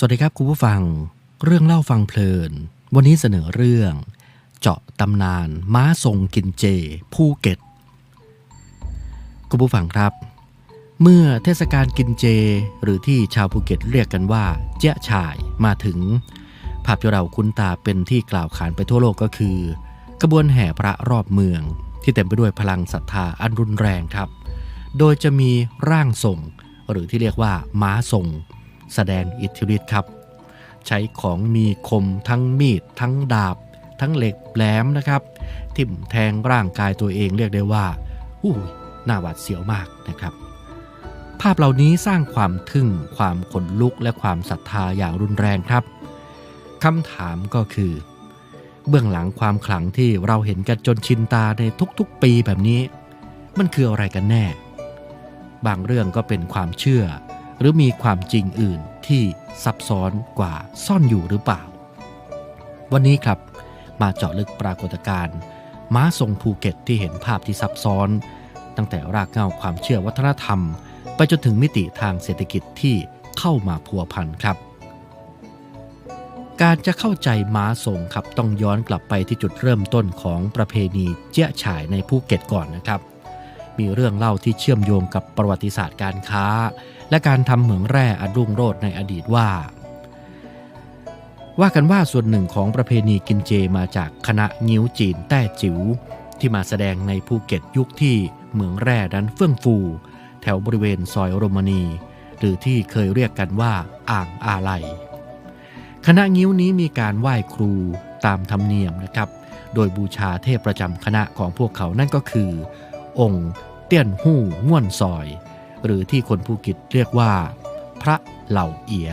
สวัสดีครับคุณผู้ฟัง เรื่องเล่าฟังเพลิน วันนี้เสนอเรื่อง เจาะตำนานม้าทรงกินเจภูเก็ตคุณผู้ฟังครับ เมื่อเทศกาลกินเจ หรือที่ชาวภูเก็ตเรียกกันว่า เจ๊ะฉ่ายมาถึง ภาพที่เราคุ้นตาเป็นที่กล่าวขานไปทั่วโลกก็คือ กระบวนแห่พระรอบเมือง ที่เต็มไปด้วยพลังศรัทธาอันรุนแรงครับ โดยจะมีร่างทรง หรือที่เรียกว่าม้าทรง แสดงอิทธิฤทธิ์ครับ ใช้ของมีคมทั้งมีด ทั้งดาบ ทั้งเหล็กแหลมนะครับ ทิ่มแทงร่างกายตัวเองเรียกได้ว่าอู้ยน่าหวาดเสียวมากนะครับ ภาพเหล่านี้สร้างความทึ่งความขนลุกและความศรัทธาอย่างรุนแรงครับคำถามก็คือ เบื้องหลังความขลังที่เราเห็นกันจนชินตาในทุกๆปีแบบนี้ มันคืออะไรกันแน่ บางเรื่องก็เป็นความเชื่อ หรือมีความจริงอื่นที่ซับซ้อนกว่าซ่อนอยู่หรือเปล่า วันนี้ครับมาเจาะลึกปรากฏการณ์ม้าทรงภูเก็ตที่เห็นภาพที่ซับซ้อน ตั้งแต่รากเหง้าความเชื่อวัฒนธรรม ไปจนถึงมิติทางเศรษฐกิจที่เข้ามาพัวพันครับ การจะเข้าใจม้าทรงครับต้องย้อนกลับไปที่จุดเริ่มต้นของประเพณีเจ๊ยฉายในภูเก็ตก่อนนะครับ มีเรื่องเล่าที่เชื่อมโยงกับประวัติศาสตร์การค้า และการทำเหมืองแร่อันรุ่งโรจน์ในอดีตว่า ว่ากันว่าส่วนหนึ่งของประเพณีกินเจมาจากคณะงิ้วจีนแต้จิ๋วที่มาแสดงในภูเก็ตยุคที่เหมืองแร่นั้นเฟื่องฟู แถวบริเวณซอยโรมานี หรือที่เคยเรียกกันว่าอ่างอาไลคณะงิ้วนี้มีการไหว้ครูตามธรรมเนียมนะครับ โดยบูชาเทพประจำคณะของพวกเขานั่นก็คือ องค์เตี้ยนหู้ง่วนซอย หรือที่คนภูเก็ตเรียกว่า พระเหล่าเอีย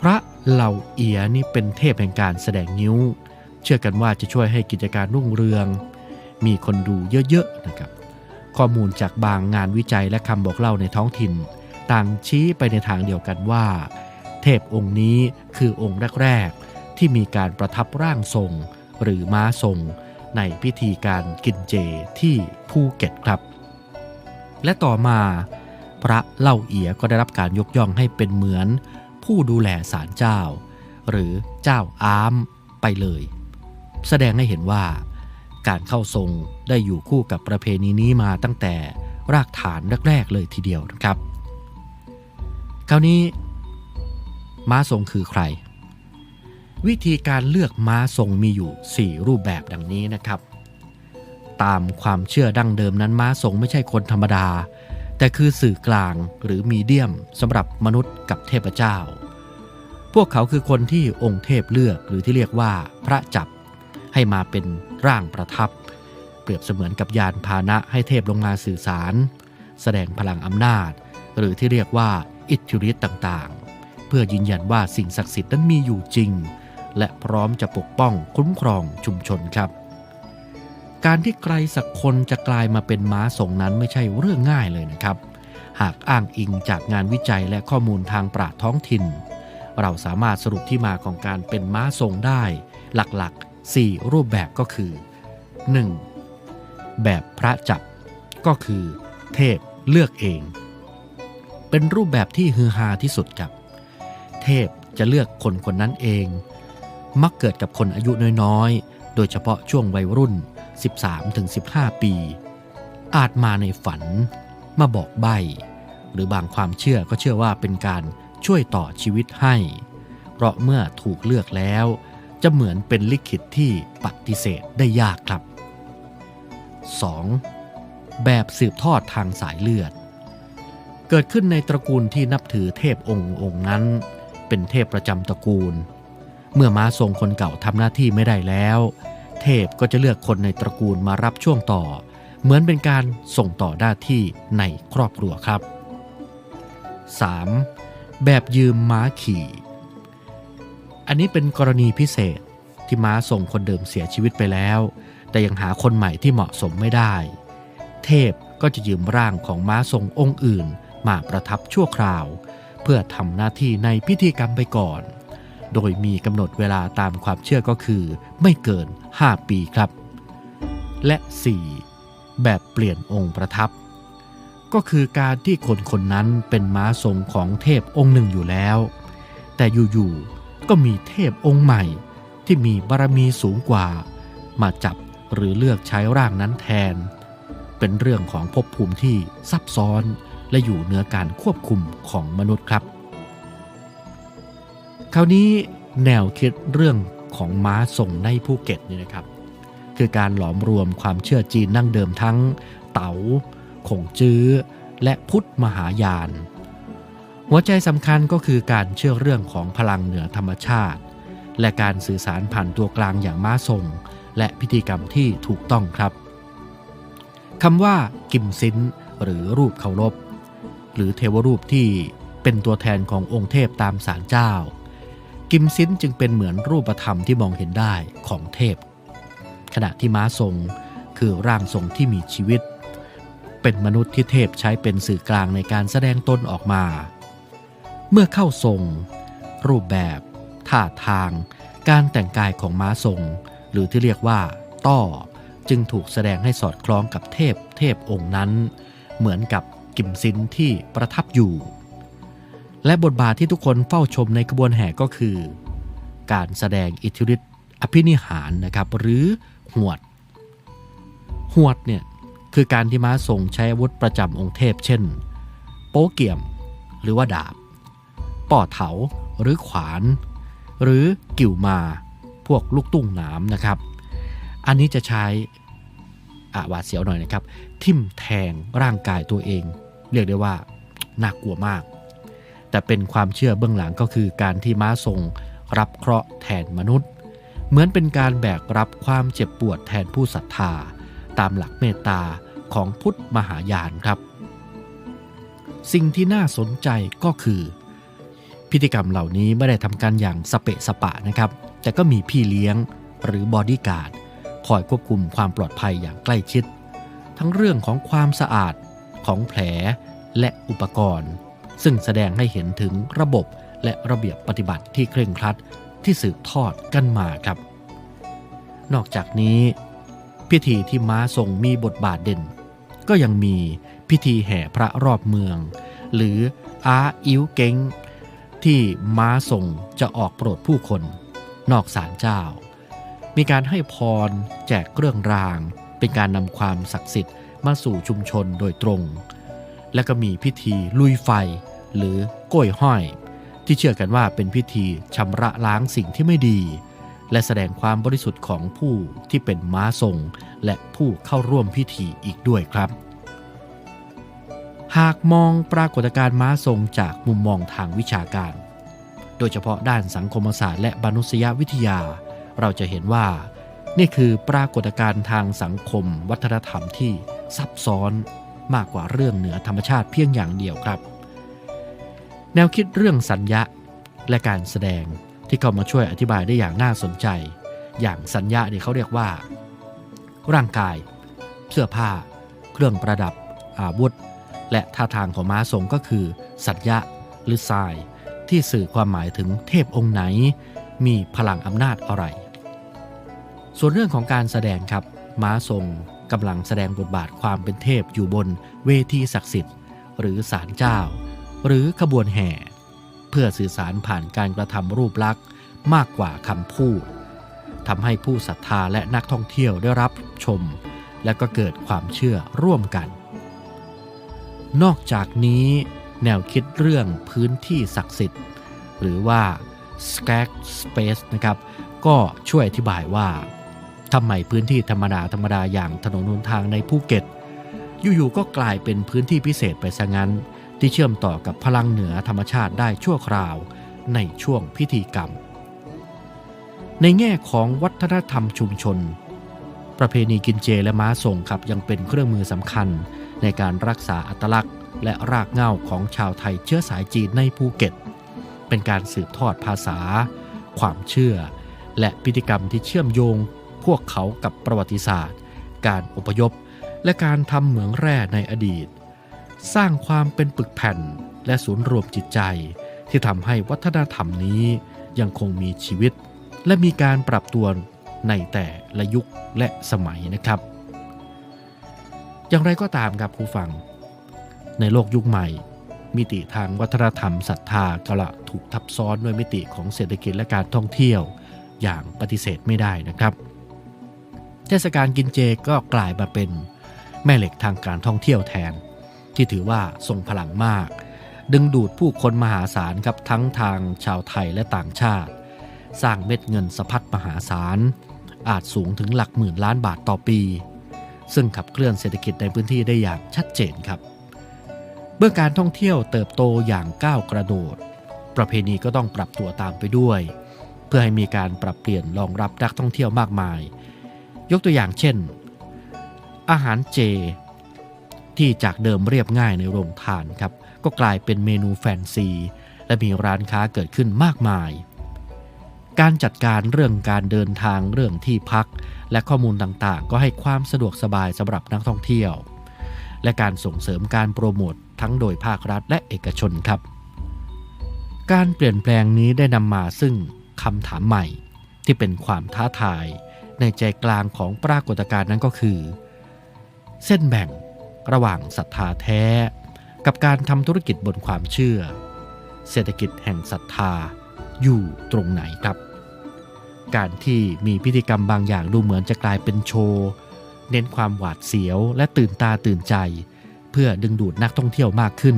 พระเหล่าเอียนี่เป็นเทพแห่งการแสดงนิ้ว เชื่อกันว่าจะช่วยให้กิจการรุ่งเรือง มีคนดูเยอะๆนะครับ ข้อมูลจากบางงานวิจัยและคำบอกเล่าในท้องถิ่น ต่างชี้ไปในทางเดียวกันว่า เทพองค์นี้คือองค์แรกๆที่มีการประทับร่างทรง หรือม้าทรงในพิธีการกินเจที่ภูเก็ตครับ และต่อมาพระเล่าเอียก็ได้รับการยกย่องให้เป็นเหมือน ผู้ดูแลศาลเจ้า หรือเจ้าอามไปเลย แสดงให้เห็นว่า การเข้าทรงได้อยู่คู่กับประเพณีนี้มาตั้งแต่รากฐานแรกๆเลยทีเดียวนะครับ คราวนี้ม้าทรงคือใคร วิธีการเลือกม้าทรงมีอยู่ 4 รูปแบบดังนี้นะครับ ตามความเชื่อดั้งเดิมนั้นม้าทรงไม่ใช่คนธรรมดา แต่คือสื่อกลางหรือมีเดียมสำหรับมนุษย์กับเทพเจ้า พวกเขาคือคนที่องค์เทพเลือกหรือที่เรียกว่าพระจับ ให้มาเป็นร่างประทับ เปรียบเสมือนกับยานพาหนะให้เทพลงมาสื่อสาร แสดงพลังอำนาจ หรือที่เรียกว่าอิทธิฤทธิ์ต่างๆ เพื่อยืนยันว่าสิ่งศักดิ์สิทธิ์นั้นมีอยู่จริง และพร้อมจะปกป้องคุ้มครองชุมชนครับ การที่ใครสักคนจะกลายมาเป็นม้าทรงนั้นไม่ใช่เรื่องง่ายเลยนะครับ หากอ้างอิงจากงานวิจัยและข้อมูลทางปราชญ์ท้องถิ่น เราสามารถสรุปที่มาของการเป็นม้าทรงได้ หลักๆ 4 รูปแบบก็คือ 1. แบบพระจับก็คือ เทพเลือกเอง เป็นรูปแบบที่ฮือฮาที่สุดครับ เทพจะเลือกคนคนนั้นเอง มักเกิดกับคนอายุน้อยๆ โดยเฉพาะช่วงวัยรุ่น 13-15 ปี อาจมาในฝัน มาบอกใบ หรือบางความเชื่อก็เชื่อว่าเป็นการช่วยต่อชีวิตให้ เพราะเมื่อถูกเลือกแล้ว จะเหมือนเป็นลิขิตที่ปฏิเสธได้ยากครับ 2. แบบสืบทอดทางสายเลือด เกิดขึ้นในตระกูลที่นับถือเทพองค์องค์นั้น เป็นเทพประจำตระกูล เมื่อม้าทรงคนเก่าทำหน้าที่ไม่ได้แล้ว เทพก็จะเลือกคนในตระกูลมารับช่วงต่อ เหมือนเป็นการส่งต่อหน้าที่ในครอบครัวครับ 3. แบบยืมม้าขี่ อันนี้เป็นกรณีพิเศษที่ม้าส่งคนเดิมเสียชีวิตไปแล้ว แต่ยังหาคนใหม่ที่เหมาะสมไม่ได้ เทพก็จะยืมร่างของม้าทรงองค์อื่น มาประทับชั่วคราว เพื่อทำหน้าที่ในพิธีกรรมไปก่อน โดยมีกำหนดเวลาตามความเชื่อก็คือ ไม่เกิน 5 ปีครับ และ 4. แบบเปลี่ยนองค์ประทับ ก็คือการที่คนคนนั้นเป็นม้าทรงของเทพองค์หนึ่งอยู่แล้ว แต่อยู่ๆก็มีเทพองค์ใหม่ที่มีบารมีสูงกว่า มาจับหรือเลือกใช้ร่างนั้นแทน เป็นเรื่องของภพภูมิที่ซับซ้อนและอยู่เหนือการควบคุมของมนุษย์ครับ คราวนี้แนวคิดเรื่องของม้าส่งในภูเก็ตนี่นะครับ คือการหลอมรวมความเชื่อจีนนั่งเดิมทั้งเต๋าขงจื้อ และพุทธมหายาน หัวใจสำคัญก็คือการเชื่อเรื่องของพลังเหนือธรรมชาติ และการสื่อสารผ่านตัวกลางอย่างม้าทรงและพิธีกรรมที่ถูกต้องครับคำว่ากิมซินหรือรูปเคารพ หรือเทวรูปที่เป็นตัวแทนขององค์เทพตามศาลเจ้า กิมซินจึงเป็นเหมือนรูปธรรมที่มองเห็นได้ของเทพ ขณะที่ม้าทรงคือร่างทรงที่มีชีวิต เป็นมนุษย์ที่เทพใช้เป็นสื่อกลางในการแสดงตนออกมา เมื่อเข้าทรง รูปแบบ ท่าทาง การแต่งกายของม้าทรง หรือที่เรียกว่า ต้อ จึงถูกแสดงให้สอดคล้องกับเทพเทพองค์นั้น เหมือนกับกิมซินที่ประทับอยู่ และบทบาทที่ทุกคนเฝ้าชมในขบวนแห่ก็คือ การแสดงอิทธิฤทธิอภินิหารนะครับ หรือหวด หวดเนี่ยคือการที่ม้าทรงใช้อาวุธประจำองค์เทพ เช่น โป๊เกี่ยม หรือว่าดาบ ป่อเถาหรือขวาน หรือกิ่วมาพวกลูกตุ้งหนามนะครับ อันนี้จะใช้อาหวาดเสียวหน่อยนะครับ ทิ่มแทงร่างกายตัวเอง เรียกได้ว่าน่ากลัวมาก แต่เป็นความเชื่อเบื้องหลังก็คือการที่ม้าทรงรับเคราะห์แทนมนุษย์ เหมือนเป็นการแบกรับความเจ็บปวดแทนผู้ศรัทธา ตามหลักเมตตาของพุทธมหายานครับ สิ่งที่น่าสนใจก็คือ พิธีกรรมเหล่านี้ไม่ได้ทำกันอย่างสเปะสปะนะครับ แต่ก็มีพี่เลี้ยงหรือบอดี้การ์ดคอยควบคุมความปลอดภัยอย่างใกล้ชิด ทั้งเรื่องของความสะอาดของแผลและอุปกรณ์ ซึ่งแสดงให้เห็นถึงระบบและระเบียบปฏิบัติที่เคร่งครัดที่สืบทอดกันมาครับ นอกจากนี้ พิธีที่ม้าทรงมีบทบาทเด่น ก็ยังมีพิธีแห่พระรอบเมือง หรืออาอิ้วเก้งที่ม้าทรงจะออกโปรดผู้คน นอกศาลเจ้า มีการให้พรแจกเครื่องราง เป็นการนำความศักดิ์สิทธิ์มาสู่ชุมชนโดยตรง และก็มีพิธีลุยไฟ หรือก้อยห้อย ที่เชื่อกันว่าเป็นพิธีชำระล้างสิ่งที่ไม่ดี และแสดงความบริสุทธิ์ของผู้ที่เป็นม้าทรง และผู้เข้าร่วมพิธีอีกด้วยครับ หากมองปรากฏการณ์ม้าทรงจากมุมมองทางวิชาการ โดยเฉพาะด้านสังคมศาสตร์และมนุษยวิทยา เราจะเห็นว่า นี่คือปรากฏการณ์ทางสังคมวัฒนธรรมที่ซับซ้อน มากกว่าเรื่องเหนือธรรมชาติเพียงอย่างเดียวครับ แนวคิดเรื่องสัญญาและการแสดงที่เข้ามาช่วยอธิบายได้อย่างน่าสนใจ อย่างสัญญาเนี่ยเขาเรียกว่า ร่างกาย เสื้อผ้า เครื่องประดับ อาวุธ และท่าทางของม้าทรงก็คือ สัญญาหรือทราย ที่สื่อความหมายถึงเทพองค์ไหน มีพลังอำนาจอะไร ส่วนเรื่องของการแสดงครับ ม้าทรง กำลังแสดงบทบาทความเป็นเทพอยู่บนเวทีศักดิ์สิทธิ์ หรือศาลเจ้า หรือขบวนแห่ เพื่อสื่อสารผ่านการกระทำรูปลักษณ์มากกว่าคำพูดทำให้ผู้ศรัทธาและนักท่องเที่ยวได้รับชม และก็เกิดความเชื่อร่วมกัน นอกจากนี้ แนวคิดเรื่องพื้นที่ศักดิ์สิทธิ์ หรือว่า scared space นะครับ ก็ช่วยอธิบายว่า ทำไมพื้นที่ธรรมดาธรรมดาอย่างถนนหนทางในภูเก็ต อยู่ๆก็กลายเป็นพื้นที่พิเศษไปซะงั้น ที่เชื่อมต่อกับพลังเหนือธรรมชาติได้ชั่วคราวในช่วงพิธีกรรม ในแง่ของวัฒนธรรมชุมชน ประเพณีกินเจและม้าทรงครับยังเป็นเครื่องมือสำคัญในการรักษาอัตลักษณ์ และรากเหง้าของชาวไทยเชื้อสายจีนในภูเก็ต เป็นการสืบทอดภาษา ความเชื่อ และพิธีกรรมที่เชื่อมโยง พวกเขากับประวัติศาสตร์ การอพยพ และการทำเหมืองแร่ในอดีต สร้างความเป็นปึกแผ่นและศูนย์รวมจิตใจ ที่ทำให้วัฒนธรรมนี้ยังคงมีชีวิต และมีการปรับตัวในแต่ละยุคและสมัยนะครับ อย่างไรก็ตามครับผู้ฟัง ในโลกยุคใหม่ มิติทางวัฒนธรรมศรัทธาก็ละถูกทับซ้อนด้วยมิติของเศรษฐกิจและการท่องเที่ยว อย่างปฏิเสธไม่ได้นะครับ เทศกาลกินเจก็กลายมาเป็นแม่เหล็กทางการท่องเที่ยวแทน ที่ถือว่าทรงพลังมาก ดึงดูดผู้คนมหาศาลครับทั้งทางชาวไทยและต่างชาติ สร้างเม็ดเงินสะพัดมหาศาล อาจสูงถึงหลักหมื่นล้านบาทต่อปี ซึ่งขับเคลื่อนเศรษฐกิจในพื้นที่ได้อย่างชัดเจนครับ เมื่อการท่องเที่ยวเติบโตอย่างก้าวกระโดด ประเพณีก็ต้องปรับตัวตามไปด้วย เพื่อให้มีการปรับเปลี่ยนรองรับนักท่องเที่ยวมากมาย ยกตัวอย่างเช่น อาหารเจ ที่จากเดิมเรียบง่ายในโรงทานครับ ก็กลายเป็นเมนูแฟนซี และมีร้านค้าเกิดขึ้นมากมาย การจัดการเรื่องการเดินทางเรื่องที่พัก และข้อมูลต่างๆ ก็ให้ความสะดวกสบายสำหรับนักท่องเที่ยว และการส่งเสริมการโปรโมททั้งโดยภาครัฐและเอกชนครับ การเปลี่ยนแปลงนี้ได้นำมาซึ่งคำถามใหม่ที่เป็นความท้าทาย ในใจกลางของปรากฏการณ์นั้นก็คือ เส้นแบ่งระหว่างศรัทธาแท้ กับการทำธุรกิจบนความเชื่อ เศรษฐกิจแห่งศรัทธาอยู่ตรงไหนครับ การที่มีพิธีกรรมบางอย่างดูเหมือนจะกลายเป็นโชว์เน้นความหวาดเสียวและตื่นตาตื่นใจ เพื่อดึงดูดนักท่องเที่ยวมากขึ้น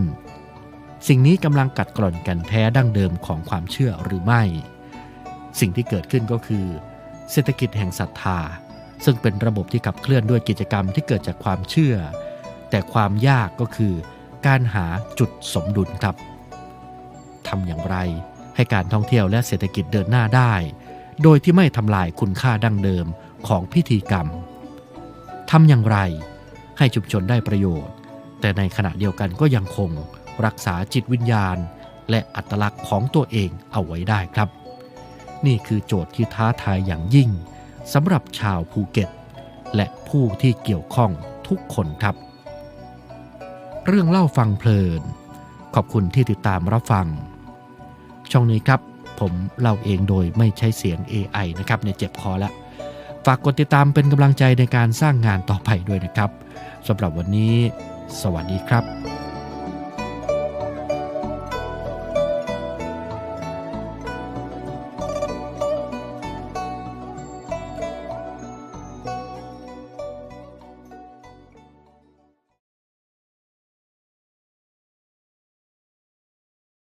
สิ่งนี้กำลังกัดกร่อนกันแท้ดั้งเดิมของความเชื่อหรือไม่ สิ่งที่เกิดขึ้นก็คือ เศรษฐกิจแห่งศรัทธา ซึ่งเป็นระบบที่ขับเคลื่อนด้วยกิจกรรมที่เกิดจากความเชื่อ แต่ความยากก็คือ การหาจุดสมดุลครับทำอย่างไรให้การท่องเที่ยวและเศรษฐกิจเดินหน้าได้ โดยที่ไม่ทำลายคุณค่าดั้งเดิมของพิธีกรรมทำอย่างไรให้ชุมชนได้ประโยชน์ แต่ในขณะเดียวกันก็ยังคงรักษาจิตวิญญาณ และอัตลักษณ์ของตัวเองเอาไว้ได้ครับ นี่คือโจทย์ที่ท้าทายอย่างยิ่งสำหรับชาวภูเก็ต และผู้ที่เกี่ยวข้องทุกคนครับ เรื่องเล่าฟังเพลิน ขอบคุณที่ติดตามรับฟัง ช่องนี้ครับผมเล่าเองโดยไม่ใช้เสียง AI นะครับในเจ็บคอแล้วฝากกดติดตามเป็นกำลังใจในการสร้างงานต่อไปด้วยนะครับสำหรับวันนี้ สวัสดีครับ